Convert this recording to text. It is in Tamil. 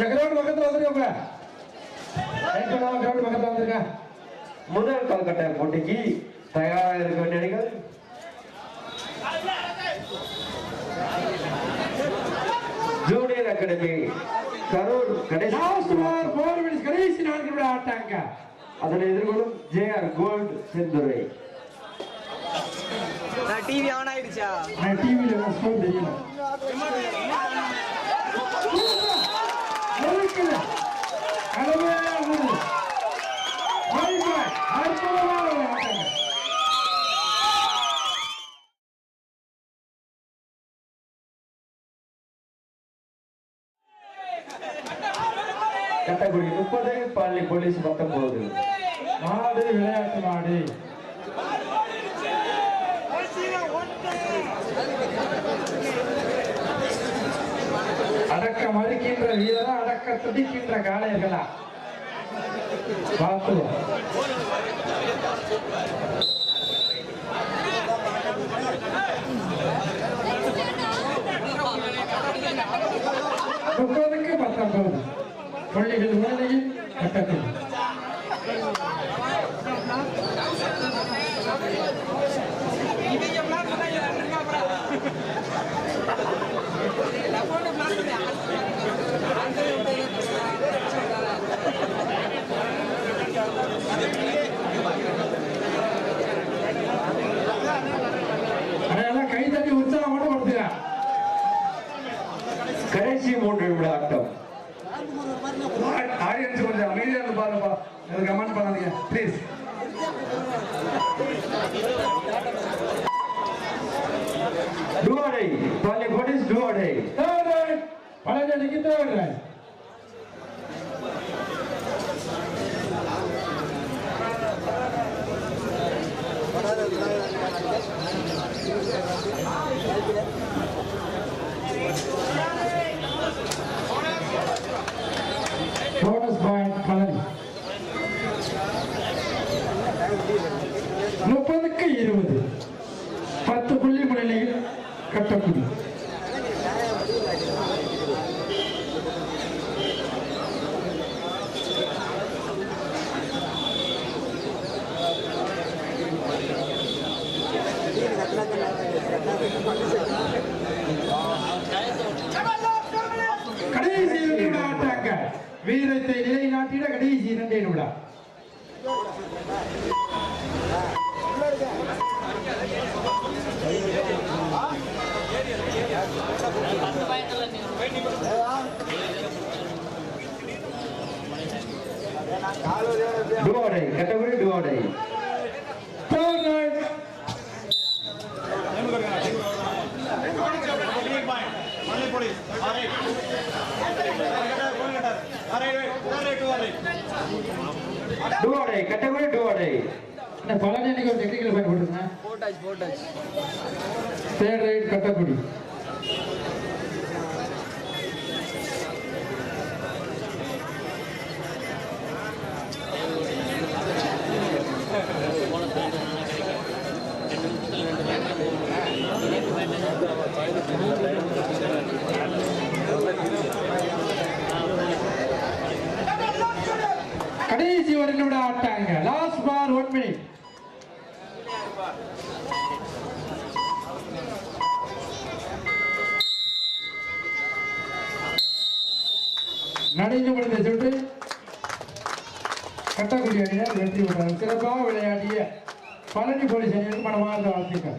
கிரவுண்ட் பக்கத்துல வந்துருங்க. ரைட் பண்ணாம கிரவுண்ட் பக்கத்துல வந்துருங்க. முதல் கால்கட்ட போட்டிக்கு தயாராக இருக்க வேண்டிய அணிகள் ஜூனியர் அகாடமி கரூர் கடைசி ஓவர் ஃபோர் மினிட்ஸ் கடைசி நான்கு நிமிட ஆட்டாங்க. அதனை எதிர்கொள்ளும் JR gold Senthurai TV on ஆயிடுச்சா? டிவியில் தெரியல. நெருக்கல. அருமையான அற்புதமான கட்டக்குடி முப்பது பள்ளி போலீஸ் பத்தொன்பது மாடு விளையாட்டு நாடு அடக்க மறுக்கின்ற வீரரா அடக்க துடிக்கின்ற காளையர்களா? பார்த்துவோம். முப்பதுக்கு பத்தொன்பது. பள்ளிகள் உடனேயும் கட்டத்தில் இது எவ்வளவு தட்டி உற்சாகம் கூட கொடுத்துங்க கடைசி மூன்று நிமிட ஆட்டம் ஆடியன்ஸ் கொஞ்சம் அமைதியா இருந்து பாருப்பா அது கமெண்ட் பண்ணாதீங்க. ப்ளீஸ் டுவாடை பள்ளி போலீஸ் டுவாடை பழனிக்கு தேவை போனஸ் பாயிண்ட் பழனி முப்பதுக்கு இருபது பத்து புள்ளி முன்னிலையில் கட்டக்குடி. கடைசி ஆட்டாங்க வீரத்தை நிலைநாட்டிட கடைசி இரண்டே நிமிடம். டுவாடை கட்டக்குடி டுவாடை. டுவாடை கட்டக்குடி டுவாடை. இந்த பழனி அன்னைக்கு ஒரு டெக்னிக்கல் பாயிண்ட் போட்டுருந்தேன்? போட்டாச்சு போட்டாச்சு தேர்ட் ரைட் கட்டக்குடி கடைசி ஒரு நிமிடம் ஆட்டாங்க. லாஸ்ட் பார் ஒன் மினிட் நடைந்து முடிந்த சுற்று கட்டக்குடி அணியினர் வெற்றி பெற்றார் சிறப்பாக விளையாடிய பழனி போலீஸ் அணியிற்கு மனமார்ந்த வாழ்த்துக்கள்.